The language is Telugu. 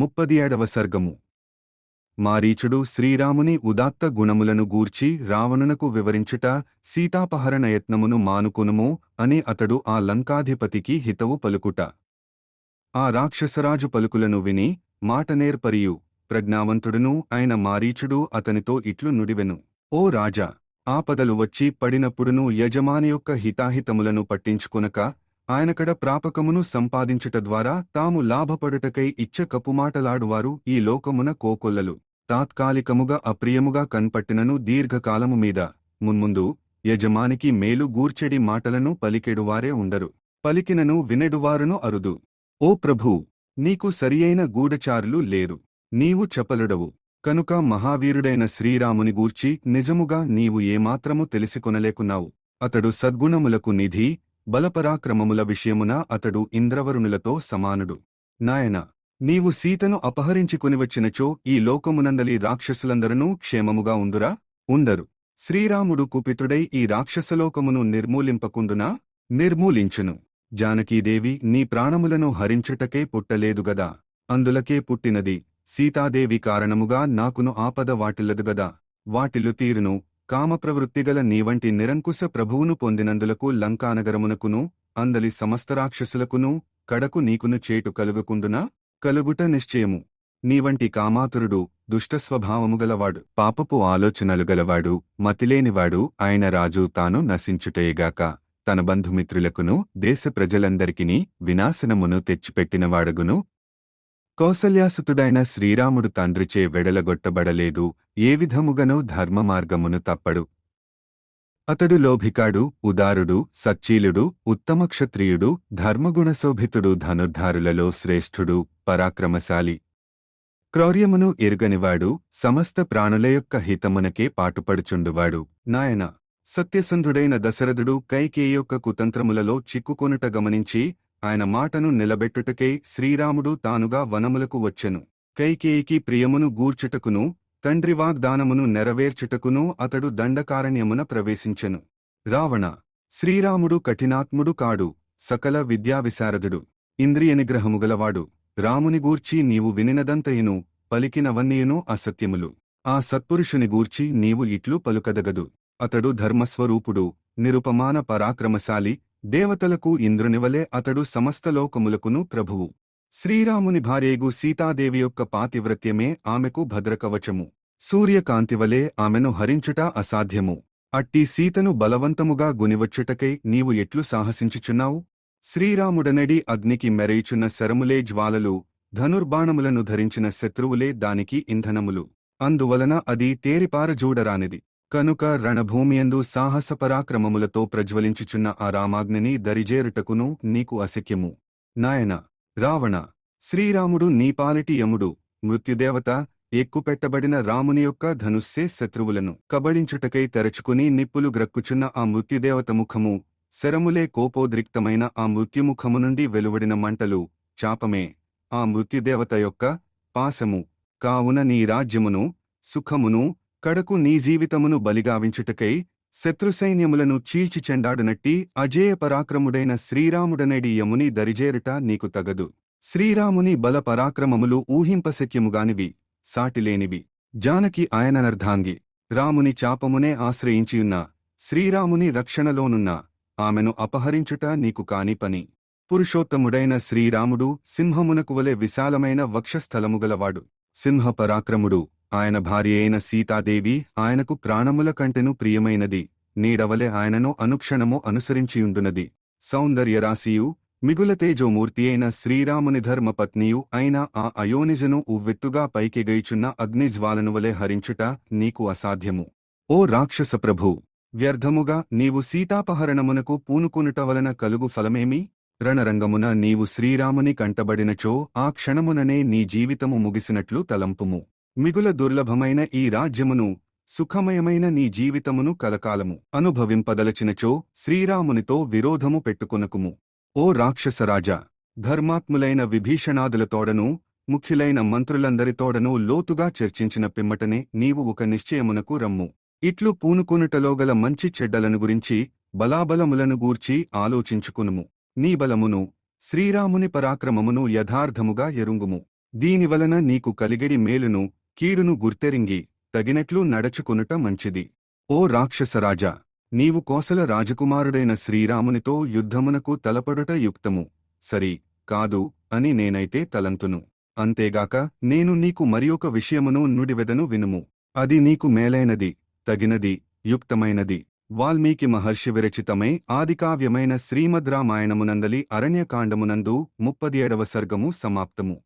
ముప్పది ఏడవ సర్గము మారీచుడు శ్రీరాముని ఉదాత్త గుణములను గూర్చి రావణునకు వివరించుట సీతాపహరణ యత్నమును మానుకొనుము అని అతడు ఆ లంకాధిపతికి హితవు పలుకుట. ఆ రాక్షసరాజు పలుకులను విని మాటనేర్పరియు ప్రజ్ఞావంతుడును ఆయన మారీచుడు అతనితో ఇట్లు నుడివెను. ఓ రాజా ఆపదలు వచ్చి పడినప్పుడును యజమాని యొక్క హితాహితములను పట్టించుకొనక ఆయనకడ ప్రాపకమును సంపాదించుట ద్వారా తాము లాభపడుటకై ఇచ్చ కపుమాటలాడువారు ఈ లోకమున కోకొల్లలు. తాత్కాలికముగా అప్రియముగా కన్పట్టినను దీర్ఘకాలము మీద. మున్ముందు యజమానికి మేలు గూర్చెడి మాటలను పలికెడువారే ఉండరు. పలికినను వినెడువారును అరుదు. ఓ ప్రభూ! నీకు సరియైన గూఢచారులు లేరు. నీవు చపలుడవు కనుక మహావీరుడైన శ్రీరాముని గూర్చి నిజముగా నీవు ఏమాత్రము తెలిసికొనలేకున్నావు. అతడు సద్గుణములకు నిధి బలపరాక్రమముల విషయమున అతడు ఇంద్రవరుణులతో సమానుడు. నాయన నీవు సీతను అపహరించుకునివచ్చినచో ఈ లోకమునందలి రాక్షసులందరూ క్షేమముగా ఉందురా? ఉందరు. శ్రీరాముడు కుపితుడై ఈ రాక్షసలోకమును నిర్మూలింపకుందునా నిర్మూలించును. జానకీదేవి నీ ప్రాణములను హరించుటకే పుట్టలేదుగదా అందులకే పుట్టినది. సీతాదేవి కారణముగా నాకును ఆపద వాటిల్లదుగదా వాటిలు తీరును. కామప్రవృత్తిగల నీవంటి నిరంకుశ ప్రభువును పొందినందులకు లంకానగరమునకును అందలి సమస్తరాక్షసులకును కడకు నీకును చేటు కలుగుకుండునా? కలుగుట నిశ్చయము. నీవంటి కామాతురుడు దుష్టస్వభావము గలవాడు పాపపు ఆలోచనలు గలవాడు మతిలేనివాడు ఆయన రాజు తాను నశించుటయేగాక తన బంధుమిత్రులకును దేశ ప్రజలందరికినీ వినాశనమును తెచ్చిపెట్టినవాడగును కౌసల్యాసుతుడైన శ్రీరాముడు తండ్రిచే వెడలగొట్టబడలేదు ఏ విధముగనో ధర్మమార్గమును తప్పడు. అతడు లోభికాడు ఉదారుడు సచ్చీలుడు ఉత్తమ క్షత్రియుడు ధర్మగుణశోభితుడు ధనుర్ధారులలో శ్రేష్ఠుడు పరాక్రమశాలి. క్రౌర్యమును ఎరుగనివాడు సమస్త ప్రాణుల యొక్క హితమునకే పాటుపడుచుండువాడు. నాయన సత్యసంధుడైన దశరథుడు కైకేయొక్క కుతంత్రములలో చిక్కుకొనుట గమనించి ఆయన మాటను నిలబెట్టుటకై శ్రీరాముడు తానుగా వనములకు వచ్చెను. కైకేయికి ప్రియమును గూర్చుటకును తండ్రి వాగ్దానమును నెరవేర్చుటకును అతడు దండకారణ్యమున ప్రవేశించెను. రావణ శ్రీరాముడు కఠినాత్ముడు కాడు సకల విద్యావిశారదుడు ఇంద్రియ నిగ్రహముగలవాడు రాముని గూర్చి నీవు వినినదంతయును పలికినవన్నీయును అసత్యములు. ఆ సత్పురుషుని గూర్చి నీవు ఇట్లు పలుకదగదు. అతడు ధర్మస్వరూపుడు నిరుపమాన పరాక్రమశాలి దేవతలకు ఇంద్రునివలే అతడు సమస్త లోకములకును ప్రభువు. శ్రీరాముని భార్యేగు సీతాదేవి యొక్క పాతివ్రత్యమే ఆమెకు భద్రకవచము. సూర్యకాంతివలే ఆమెను హరించుట అసాధ్యము. అట్టి సీతను బలవంతముగా గునివచ్చుటకై నీవు ఎట్లు సాహసించుచున్నావు? శ్రీరాముడనడి అగ్నికి మెరయిచున్న శరములే జ్వాలలు ధనుర్బాణములను ధరించిన శత్రువులే దానికి ఇంధనములు. అందువలన అది తేరిపారజూడరానిది. కనుక రణభూమియందు సాహసపరాక్రమములతో ప్రజ్వలించుచున్న ఆ రామాగ్నిని దరిజేరుటకును నీకు అశక్యము. నాయన రావణ శ్రీరాముడు నీపాలిటి యముడు మృత్యుదేవత ఎక్కుపెట్టబడిన రాముని యొక్క ధనుస్సే శత్రువులను కబడించుటకై తెరచుకుని నిప్పులు గ్రక్కుచున్న ఆ మృత్యుదేవత ముఖము శరములే కోపోద్రిక్తమైన ఆ మృత్యుముఖము నుండి వెలువడిన మంటలు చాపమే. ఆ మృత్యుదేవత యొక్క పాశము కావున నీ రాజ్యమును సుఖమును కడకు నీ జీవితమును బలిగావించుటకై శత్రుసైన్యములను చీల్చి చెండాడునట్టి అజేయ పరాక్రముడైన శ్రీరాముడనేడి యముని దరిజేరుట నీకు తగదు. శ్రీరాముని బల పరాక్రమములు ఊహింపశక్యముగానివి సాటిలేనివి. జానకి ఆయననర్ధాంగి రాముని చాపమునే ఆశ్రయించియున్న శ్రీరాముని రక్షణలోనున్న ఆమెను అపహరించుట నీకు కాని పని. పురుషోత్తముడైన శ్రీరాముడు సింహమునకు వలె విశాలమైన వక్షస్థలముగలవాడు సింహపరాక్రముడు ఆయన భార్య అయిన సీతాదేవి ఆయనకు ప్రాణముల కంటెను ప్రియమైనది. నీడవలె ఆయనను అనుక్షణము అనుసరించియుండునది. సౌందర్యరాశియు మిగుల తేజోమూర్తి అయిన శ్రీరాముని ధర్మపత్నియు అయిన ఆ అయోనిజను ఉవ్వెత్తుగా పైకెగైచున్న అగ్నిజ్వాలను వలె హరించుట నీకు అసాధ్యము. ఓ రాక్షస ప్రభూ! వ్యర్థముగా నీవు సీతాపహరణమునకు పూనుకునుట వలన కలుగు ఫలమేమి? రణరంగమున నీవు శ్రీరాముని కంటబడినచో ఆ క్షణముననే నీ జీవితము ముగిసినట్లు తలంపుము. మిగుల దుర్లభమైన ఈ రాజ్యమును సుఖమయమైన నీ జీవితమును కలకాలము. అనుభవింపదలచినచో శ్రీరామునితో విరోధము పెట్టుకొనకుము. ఓ రాక్షసరాజా ధర్మాత్ములైన విభీషణాదులతోడను ముఖ్యులైన మంత్రులందరితోడనూ లోతుగా చర్చించిన పిమ్మటనే నీవు ఒక నిశ్చయమునకు రమ్ము. ఇట్లు పూనుకొనుటలోగల మంచి చెడ్డలను గురించి బలాబలములను గూర్చి ఆలోచించుకునుము. నీ బలమును శ్రీరాముని పరాక్రమమును యథార్థముగా ఎరుంగుము. దీనివలన నీకు కలిగిడి మేలును కీడును గుర్తెరింగి తగినట్లు నడచుకొనుట మంచిది. ఓ రాక్షసరాజా నీవు కోసల రాజకుమారుడైన శ్రీరామునితో యుద్ధమునకు తలపడుట యుక్తము. సరి కాదు అని నేనైతే తలంతును. అంతేగాక నేను నీకు మరియొక విషయమును నుడివెదను వినుము. అది నీకు మేలైనది తగినది యుక్తమైనది. వాల్మీకి మహర్షి విరచితమై ఆదికావ్యమైన శ్రీమద్ రామాయణమునందలి అరణ్యకాండమునందు ముప్పది ఏడవ సర్గము సమాప్తము.